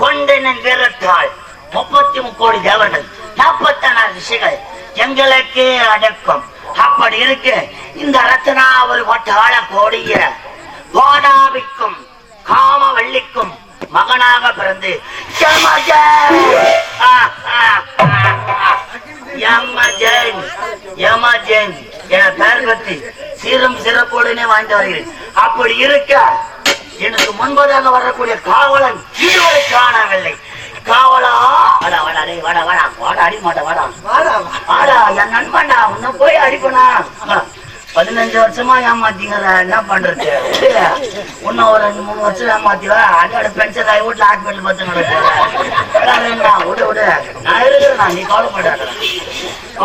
கொண்டனன் வீரத்தால் முப்பத்தி முக்கோடி தேவர்கள் நாற்பத்தாறு ரிஷிகள் எங்களுக்கு அடக்கம். அப்படி இருக்கு. இந்த ரத்னா ஒரு வட்டாள கோடிய கோடாவிக்கும் காமவள்ளிக்கும் மகனாக பிறந்து யமஜன் யமஜன். என பெயர் பற்றி சீரும் சிறப்போடனே வாழ்ந்து வருகிறேன் அப்படி இருக்க எனக்கு முன்பதாக வரக்கூடிய காவலன் இதுவரை காணவில்லை. காவலா? வாடா வாடா டேய் வாடா வாடா வாடா அடி மாட்டா வாடா. வாடா என் நண்பன்டா உன்னை போய் அடிப்பனா? பதினஞ்சு வருஷமா ஏமாத்தீங்கற என்ன பண்றது? இன்னும் ஒரு ரெண்டு மூணு வருஷம் ஏமாத்திவா அதோட பென்ஷன் ஆகி வீட்டுல ஹாஸ்பிட்டல் பார்த்து நடக்கிறேன் விடு விடு நான் இருக்கிறேன்? நீ கவலைப்படாத.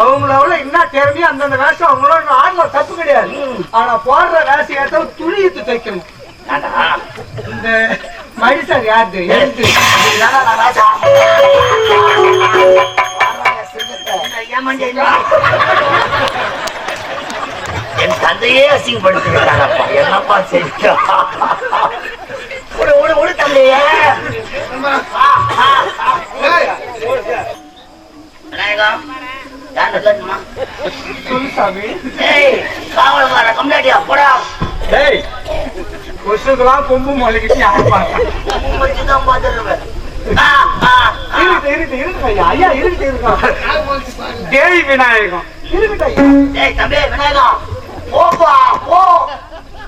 அவங்களோட என்ன திறமையோ அந்தந்த வேஷம் அவங்களோட ஆடல தப்பு கிடையாது. ஆனா போடுற வேஷம் துணி எடுத்து தைக்கணும்? இந்த மனுஷன் யாரு எழுத்து? என் தந்தையே அசிங்கப்படுத்திருக்காங்கப்பா என்னப்பா செய்ய? தந்தையே. விநாயகம் சொல்லு சாமி. கம்ப்ளைண்டியா? போடா. கொசுக்கெல்லாம் கொம்பு மொழிக்கிட்டு யார் பார்த்தா முடிச்சு